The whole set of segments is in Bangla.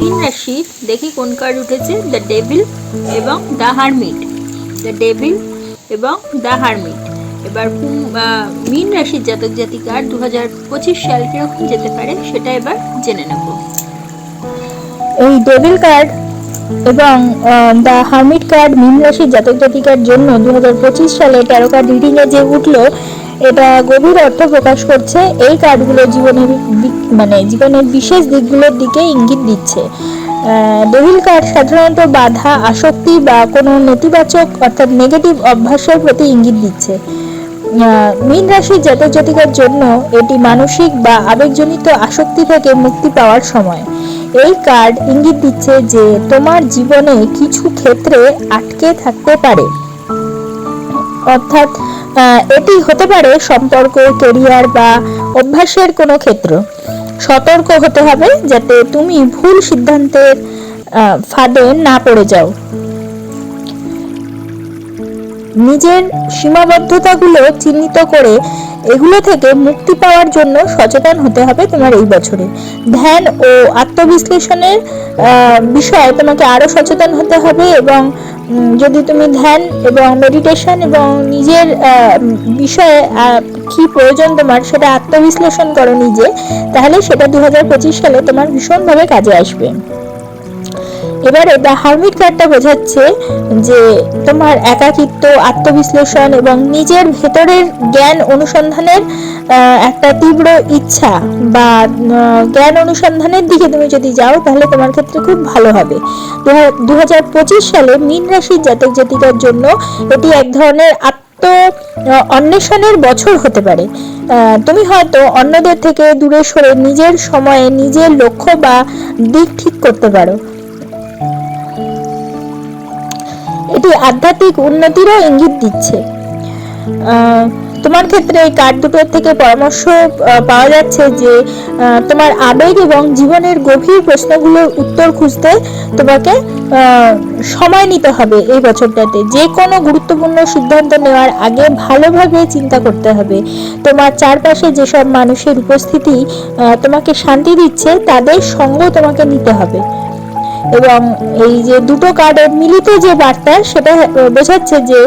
তিন রাশি, দেখি কোন কার্ড উঠেছে দ্য ডেভিল এবং দ্য হারমিট দ্য ডেভিল এবং দ্য হারমিট এবার মীন রাশির জাতক জাতিকার দু হাজার পঁচিশ সাল কীরকম যেতে পারে, সেটা এবার জেনে নেব। এই ডেভিল কার্ড এবং দ্য হার্মিট কার্ড মীন রাশির জাতক জাতিকার জন্য দু হাজার পঁচিশ সালে তেরো কার্ড রিডিংয়ে যে উঠল এটা গভীর অর্থ প্রকাশ করছে, এই কার্ডগুলো জীবনের মানে জীবনের বিশেষ দিকগুলোর দিকে ইঙ্গিত দিচ্ছে। ডেভিল কার্ড সাধারণত বাধা, আসক্তি বা কোনো নেতিবাচক অর্থাৎ নেগেটিভ অভ্যাসের প্রতি ইঙ্গিত দিচ্ছে। মীন রাশির জাতক জাতিকার জন্য এটি মানসিক বা আবেগজনিত আসক্তি থেকে মুক্তি পাওয়ার সময়। এই কার্ড ইঙ্গিত দিচ্ছে যে তোমার জীবনে কিছু ক্ষেত্রে আটকে থাকতে পারে। অর্থাৎ এটি হতে পারে সম্পর্ক কেরিয়ার বা অভ্যাসের কোনো ক্ষেত্র। সতর্ক হতে হবে যাতে তুমি ভুল সিদ্ধান্তের ফাঁদে না পড়ে যাও। নিজের সীমাবদ্ধতাগুলো চিহ্নিত করে এগুলো থেকে মুক্তি পাওয়ার জন্য সচেতন হতে হবে তোমার এই বছরে। ধ্যান ও আত্মবিশ্লেষণের বিষয়ে তোমাকে আরও সচেতন হতে হবে এবং যদি তুমি ধ্যান এবং মেডিটেশন এবং নিজের বিষয়ে কি প্রয়োজন তোমার সেটা আত্মবিশ্লেষণ করো নিজে, তাহলে সেটা দু হাজার পঁচিশ সালে তোমার ভীষণভাবে কাজে আসবে। এবারে দ্য হার্মিট কার্ডটা বোঝাচ্ছে যে তোমার একাকিত্ব, আত্মবিশ্লেষণ এবং নিজের ভেতরের জ্ঞান অনুসন্ধানের একটা তীব্র ইচ্ছা বা জ্ঞান অনুসন্ধানের দিকে তুমি যদি যাও তাহলে তোমার ক্ষেত্রে খুব ভালো হবে। দু হাজার পঁচিশ সালে মীন রাশির জাতক জাতিকার জন্য এটি এক ধরনের আত্ম অন্বেষণের বছর হতে পারে। তুমি হয়তো অন্যদের থেকে দূরে সরে নিজের সময়ে নিজের লক্ষ্য বা দিক ঠিক করতে পারো। এটি আধ্যাত্মিক উন্নতিরও ইঙ্গিত দিচ্ছে। তোমার ক্ষেত্রে এই কার্ড দুটোর থেকে পরামর্শ পাওয়া যাচ্ছে যে তোমার আবেগ এবং জীবনের গভীর প্রশ্নগুলোর উত্তর খুঁজতে তোমাকে সময় নিতে হবে এই বছরটাতে। যে কোনো গুরুত্বপূর্ণ সিদ্ধান্ত নেওয়ার আগে ভালোভাবে চিন্তা করতে হবে। তোমার চারপাশে যেসব মানুষের উপস্থিতি তোমাকে শান্তি দিচ্ছে, তাদের সঙ্গ তোমাকে নিতে হবে। এবং এই যে দুটো কার্ডের মিলিত যে বার্তা, সেটা বোঝাচ্ছে যে,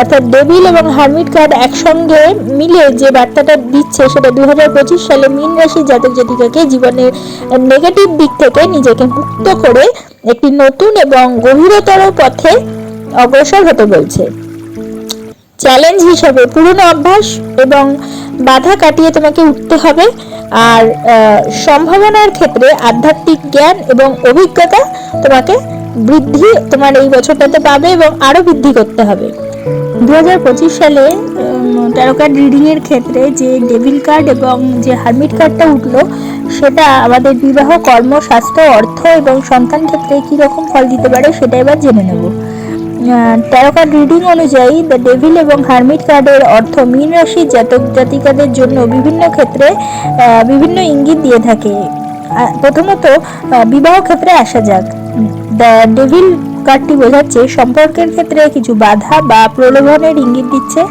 অর্থাৎ ডেভিল এবং হার্মিট কার্ড একসঙ্গে মিলে যে বার্তাটা দিচ্ছে, সেটা দু হাজার পঁচিশ সালে মীন রাশির জাতক জাতিকাকে জীবনের নেগেটিভ দিক থেকে নিজেকে মুক্ত করে একটি নতুন এবং গভীরতর পথে অগ্রসর হতে বলছে। চ্যালেঞ্জ হিসাবে পুরনো অভ্যাস এবং বাধা কাটিয়ে তোমাকে উঠতে হবে। আর সম্ভাবনার ক্ষেত্রে আধ্যাত্মিক জ্ঞান এবং অভিজ্ঞতা তোমাকে বৃদ্ধি তোমার এই বছরটাতে পাবে এবং আরও বৃদ্ধি করতে হবে। দু হাজার পঁচিশ সালে তেরো কার্ড রিডিং এর ক্ষেত্রে যে ডেভিল কার্ড এবং যে হারমিট কার্ডটা উঠল, সেটা আমাদের বিবাহ, কর্ম, স্বাস্থ্য, অর্থ এবং সন্তান ক্ষেত্রে কীরকম ফল দিতে পারে সেটা এবার জেনে নেব। তেরো কার্ড রিডিং অনুযায়ী দ্য ডেভিল এবং হারমিট কার্ডের অর্থ মীন রাশির জাতক জাতিকাদের জন্য বিভিন্ন ক্ষেত্রে বিভিন্ন ইঙ্গিত দিয়ে থাকে। প্রথমত বিবাহ ক্ষেত্রে আসা যাক। দ্য ডেভিল কার্ডটি বোঝাচ্ছে সম্পর্কের ক্ষেত্রে কিছু বাধা বা প্রলোভনের ইঙ্গিত দিচ্ছে।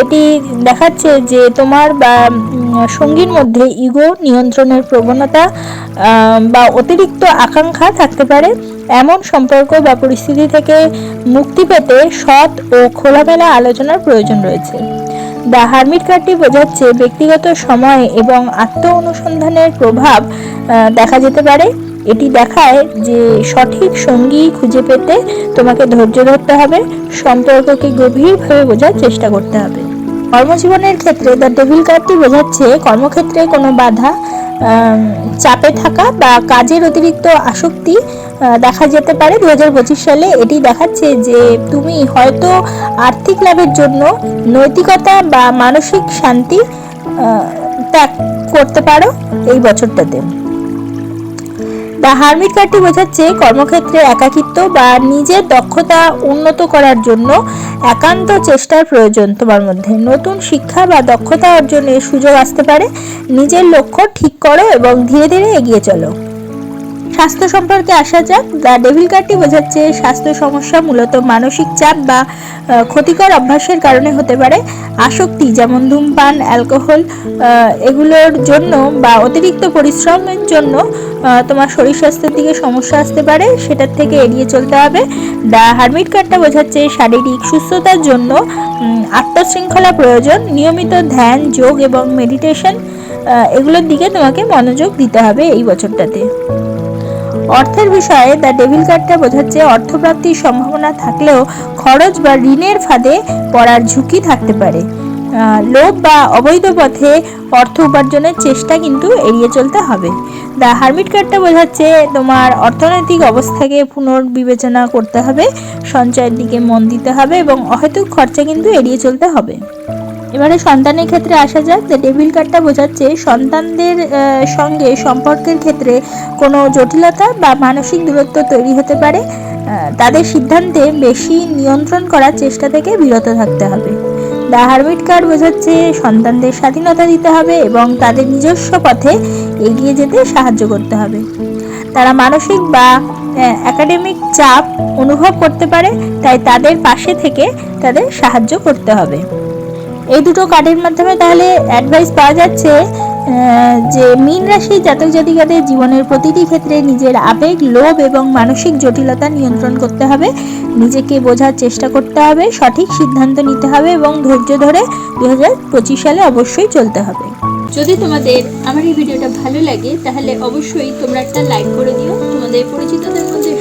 এটি দেখাচ্ছে যে তোমার বা সঙ্গীর মধ্যে ইগো নিয়ন্ত্রণের প্রবণতা বা অতিরিক্ত আকাঙ্ক্ষা থাকতে পারে। এমন সম্পর্ক বা পরিস্থিতি থেকে মুক্তি পেতে সৎ ও খোলামেলা আলোচনার প্রয়োজন রয়েছে। দ্য হারমিট কার্ডটি বোঝাচ্ছে ব্যক্তিগত সময় এবং আত্ম অনুসন্ধানের প্রভাব দেখা যেতে পারে। এটি দেখায় যে সঠিক সঙ্গী খুঁজে পেতে তোমাকে ধৈর্য ধরতে হবে, সম্পর্ককে গভীরভাবে বোঝার চেষ্টা করতে হবে। কর্মজীবনের ক্ষেত্রে দ্য ডেভিল কার্ডটি বোঝাচ্ছে কর্মক্ষেত্রে কোনো বাধা চাপে থাকা বা কাজের অতিরিক্ত আসক্তি দেখা যেতে পারে। দু সালে এটি দেখাচ্ছে যে তুমি হয়তো আর্থিক লাভের জন্য নৈতিকতা বা মানসিক শান্তি ত্যাগ করতে পারো এই বছরটাতে। দ্য হারমিট কার্ডটি বোঝাচ্ছে কর্মক্ষেত্রে একাকিত্ব বা নিজের দক্ষতা উন্নত করার জন্য একান্ত চেষ্টার প্রয়োজন তোমার মধ্যে। নতুন শিক্ষা বা দক্ষতা অর্জনের সুযোগ আসতে পারে। নিজের লক্ষ্য ঠিক করো এবং ধীরে ধীরে এগিয়ে চলো। স্বাস্থ্য সম্পর্কে আসা যাক দ্য ডেভিল কার্ডটি বোঝাচ্ছে, স্বাস্থ্য সমস্যা মূলত মানসিক চাপ বা ক্ষতিকর অভ্যাসের কারণে হতে পারে। আসক্তি যেমন ধূমপান অ্যালকোহল এগুলোর জন্য বা অতিরিক্ত পরিশ্রমের জন্য তোমার শরীর স্বাস্থ্যের দিকে সমস্যা আসতে পারে, সেটার থেকে এড়িয়ে চলতে হবে। দ্য হারমিট কার্ডটা বোঝাচ্ছে শারীরিক সুস্থতার জন্য আত্মশৃঙ্খলা প্রয়োজন, নিয়মিত ধ্যান, যোগ এবং মেডিটেশন এগুলোর দিকে তোমাকে মনোযোগ দিতে হবে এই বছরটাতে। অর্থের বিষয়ে দ্য ডেভিল কার্ডটা বোঝাচ্ছে অর্থপ্রাপ্তির সম্ভাবনা থাকলেও খরচ বা ঋণের ফাঁদে পড়ার ঝুঁকি থাকতে পারে। লোভ বা অবৈধ পথে অর্থ উপার্জনের চেষ্টা কিন্তু এড়িয়ে চলতে হবে। দ্য হারমিট কার্ডটা বোঝাচ্ছে তোমার অর্থনৈতিক অবস্থাকে পুনর্বিবেচনা করতে হবে, সঞ্চয়ের দিকে মন দিতে হবে এবং অহেতুক খরচা কিন্তু এড়িয়ে চলতে হবে। এবারে সন্তানের ক্ষেত্রে আসা যাক যে ডেভিল কার্ডটা বোঝাচ্ছে সন্তানদের সঙ্গে সম্পর্কের ক্ষেত্রে কোনো জটিলতা বা মানসিক দূরত্ব তৈরি হতে পারে। তাদের সিদ্ধান্তে বেশি নিয়ন্ত্রণ করার চেষ্টা থেকে বিরত থাকতে হবে। দ্য হারমিট কার্ড বোঝাচ্ছে সন্তানদের স্বাধীনতা দিতে হবে এবং তাদের নিজস্ব পথে এগিয়ে যেতে সাহায্য করতে হবে। তারা মানসিক বা একাডেমিক চাপ অনুভব করতে পারে, তাই তাদের পাশে থেকে তাদের সাহায্য করতে হবে। এই দুটো কার্ডের মাধ্যমে তাহলে অ্যাডভাইস পাওয়া যাচ্ছে যে মীন রাশি জাতক জাতিকাদের জীবনের প্রতিটি ক্ষেত্রে নিজের আবেগ, লোভ এবং মানসিক জটিলতা নিয়ন্ত্রণ করতে হবে। নিজেকে বোঝার চেষ্টা করতে হবে, সঠিক সিদ্ধান্ত নিতে হবে এবং ধৈর্য ধরে দু হাজার পঁচিশ সালে অবশ্যই চলতে হবে। যদি তোমাদের আমার এই ভিডিওটা ভালো লাগে, তাহলে অবশ্যই তোমরা একটা লাইক করে দিও। তোমাদের পরিচিতদের